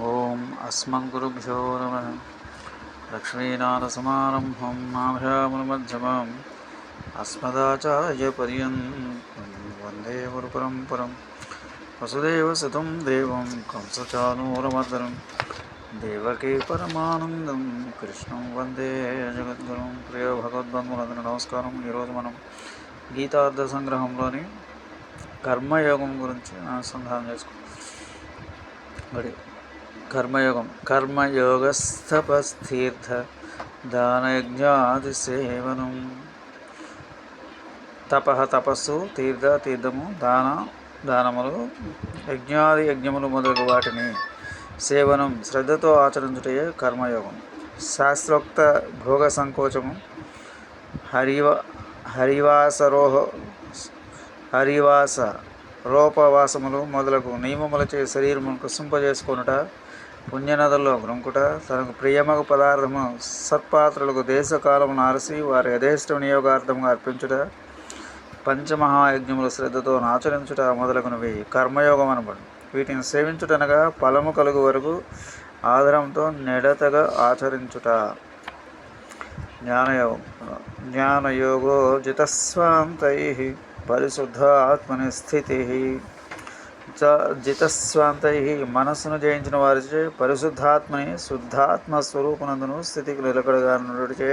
ఓం అస్మద్గురుభ్యో నమ. లక్ష్మీనాథసమారంభం మాభ్యాముమధ్యమాం అస్మదాచార్యపర్యంతం. వందే గురుపరంపరం వసుదేవసుతం దేవం కంసచానూరమర్దనం. దేవకీ పరమానందం. కృష్ణం వందే జగద్గురం. ప్రియ భగవద్బంధులందరూ నమస్కారం. ఈరోజు మనం గీతార్థ సంగ్రహంలోని కర్మయోగం గురించి అనుసంధానం చేసుకుంటాం మరి కర్మయోగం కర్మయోగస్తపస్థీర్థ దానయజ్ఞాది సేవనం తప తపస్సు తీర్థ తీర్థము దాన దానములు యజ్ఞాది యజ్ఞములు మొదలగు వాటిని సేవనం శ్రద్ధతో ఆచరించుటే కర్మయోగం. శాస్త్రోక్త భోగ సంకోచము హరివ హరివాసరోహ హరివాస రూపవాసములు మొదలగు నియమములచే శరీరమును కుసింపజేసుకొనుట పుణ్యనదుల్లో గ్రొంకుట తనకు ప్రియమగు పదార్థము సత్పాత్రులకు దేశకాలమును ఆరసి వారి యథేష్ట వినియోగార్థముగా అర్పించుట పంచమహాయజ్ఞముల శ్రద్ధతో ఆచరించుట మొదలగునవి కర్మయోగం అనబడు వీటిని సేవించుటనగా ఫలము కలుగు వరకు ఆధారంతో నెడతగా ఆచరించుట. జ్ఞానయోగం జ్ఞానయోగో జితస్వాంతై పరిశుద్ధ ఆత్మని స్థితి. జితస్వాంతై మనస్సును జయించిన వారిచే పరిశుద్ధాత్మని శుద్ధాత్మ స్వరూపనందును స్థితికి నిలకడగా చే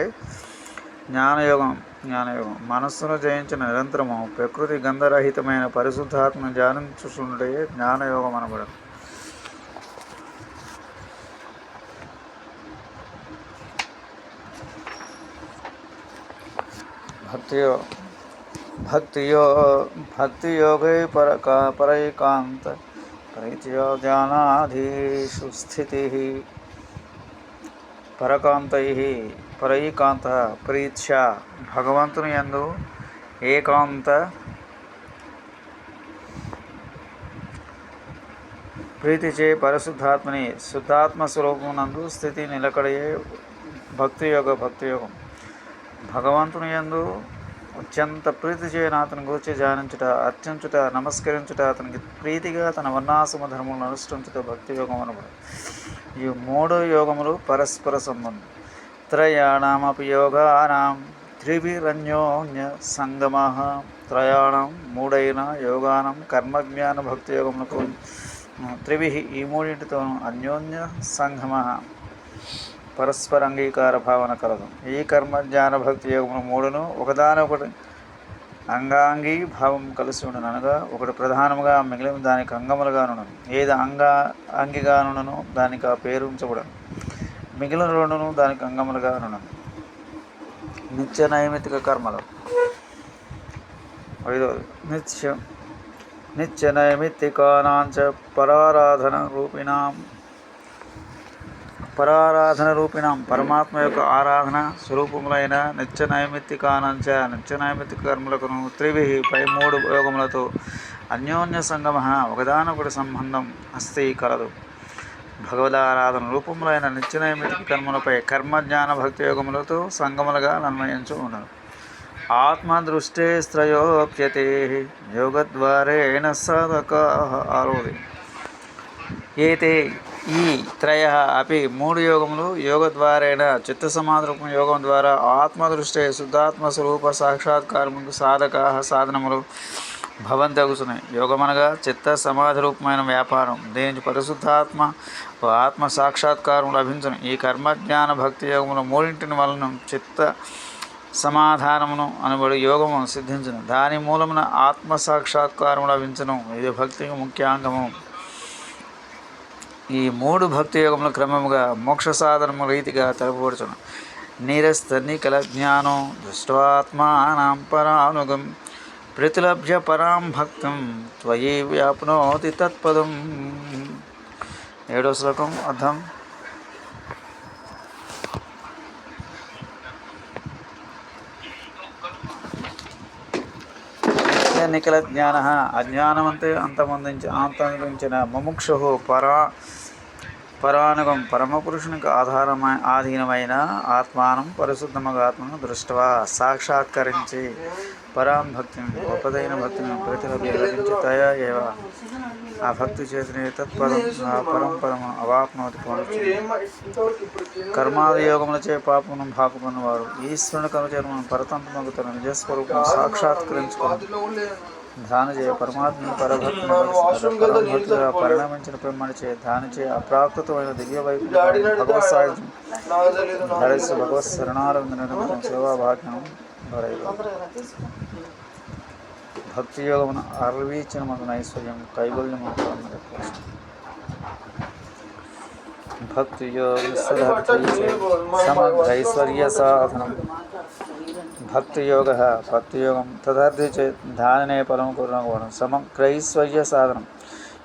జ్ఞానయోగం జ్ఞానయోగం. మనస్సును జయించిన నిరంతరము ప్రకృతి గంధరహితమైన పరిశుద్ధాత్మను ధ్యానించుచుండే జ్ఞానయోగం అనబడదు భక్తియో భక్తియో భక్తియోగై పరకా పరైకాంత ప్రీతియో ధ్యానాధీషు స్థితి పరకాంతై పరైకాంత ప్రీత్య భగవంతుని ఎందు ఏకాంత ప్రీతిచే పరిశుద్ధాత్మని శుద్ధాత్మ స్వరూపమునందు స్థితి నిలకడయే భక్తియోగ భక్తియోగం భగవంతుని ఎందు అత్యంత ప్రీతి చేయని అతని గురించి ధ్యానించుట అర్చించుట నమస్కరించుట అతనికి ప్రీతిగా తన వర్ణాశ్రమ ధర్మములను అనుష్ఠించుట భక్తి యోగం అనబడు ఈ మూడు యోగములు పరస్పర సంబంధం. త్రయాణమపి యోగానాం త్రివిరన్యోన్య సంగమ. త్రయాణం మూడైన యోగానం కర్మజ్ఞాన భక్తి యోగములకు త్రివి ఈ మూడింటితోనూ అన్యోన్య సంగమ. పరస్పర అంగీకార భావన కలదు ఈ కర్మ జ్ఞాన భక్తి యోగములు మూడును ఒకదానొకటి అంగాంగీ భావం కలిసి ఉండను. అనగా ఒకటి ప్రధానముగా మిగిలిన దానికి అంగములుగాను ఏది అంగా అంగిగానును దానికి ఆ పేరు ఉంచబడను. మిగిలిన రెండును దానికి అంగములుగాను నిత్య నైమితిక కర్మలు. ఐదవది నిత్య నిత్య నైమిత్తికానాంచ పరారాధన రూపిణాం. పరారాధన రూపిణం పరమాత్మ యొక్క ఆరాధన స్వరూపములైన నిత్య నైమిత్తికానంచ నిత్య నైమిత్తిక కర్మలకును త్రివి పై మూడు యోగములతో అన్యోన్య సంగమ ఒకదానొకటి సంబంధం అస్తి కలదు. భగవదారాధన రూపములైన నిత్య నైమిత్తిక కర్మలపై కర్మ జ్ఞాన భక్తి యోగములతో సంగములుగా నన్వయించు ఉండదు ఆత్మదృష్టే స్త్రయోప్యతే యోగద్వారేణ సాధక ఆరోది. ఏతే ఈ త్రయ అపి మూడు యోగములు యోగ ద్వారేణ చిత్త సమాధి రూపం యోగం ద్వారా ఆత్మదృష్టి శుద్ధాత్మ స్వరూప సాక్షాత్కారముకు సాధక సాధనములు భవంతగుతున్నాయి యోగమనగా చిత్త సమాధి రూపమైన వ్యాపారం. దీనికి పరిశుద్ధాత్మ ఆత్మ సాక్షాత్కారం లభించను. ఈ కర్మజ్ఞాన భక్తి యోగముల మూడింటిని వలన చిత్త సమాధానమును అనబడి యోగము సిద్ధించను. దాని మూలమున ఆత్మ సాక్షాత్కారం లభించను. ఇది భక్తికి ముఖ్యాంగము. ఈ మూడు భక్తి యోగముల క్రమముగా మోక్ష సాధనము రీతిగా తెలపబడుచును. నీరస్థ నికల జ్ఞానం దృష్టాత్మానం పరానుగం ప్రతిలభ్య పరాం భక్తం త్వయి వ్యాప్నోతి తత్పదం. ఏడో శ్లోకం అర్థం నిఖిల జ్ఞాన. అజ్ఞానమంతే అంతమందించి అంతరించిన ముముక్షు పరా పరానుగం పరమపురుషునికి ఆధారమై ఆధీనమైన ఆత్మానం పరిశుద్ధముగా ఆత్మను దృష్టవా. సాక్షాత్కరించి పరాం భక్తిని గొప్పదైన భక్తిని ప్రతిలభించి తయా ఏవ. ఆ భక్తి చేసిన తత్పదం ఆ పరంపరం అవాప్నోతి పొందొచ్చు కర్మాదియోగములచే పాపమును భాపమును వారు ఈశ్వరుని కనుచర్మను పరతంత్రముకు తన నిజస్వరూపం సాక్షాత్కరించుకుని ధాన చేయ పరమాత్మని పరభక్తిగా పరిణమించిన బ్రహ్మని చే ధాన చే అప్రాకృతమైన దివ్య వైపు భగవత్ సాయుధం. ధరిస్తూ భగవత్ శరణారంద నిర్మితం సేవా భాగ్యం భరైవ భక్తి యోగమున అరవీచిన మన ఐశ్వర్యం కైవల్యం భక్తి యోగ సమగ్రైశ్వర్య సాధనం భక్తి యోగ భక్తి యోగం తదర్థి చే ధాననే ఫలం కురణం సమగ్రైశ్వర్య సాధనం.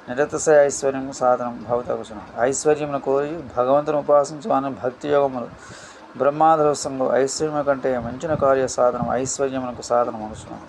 నిరతస ఐశ్వర్యం సాధనం భవతకుశనం ఐశ్వర్యమును కోరి భగవంతుని ఉపాసించమని భక్తి యోగములు బ్రహ్మాదరసంలో ఐశ్వర్యము కంటే మంచిన కార్య సాధనం ఐశ్వర్యమునకు సాధనం అనుసున్నాను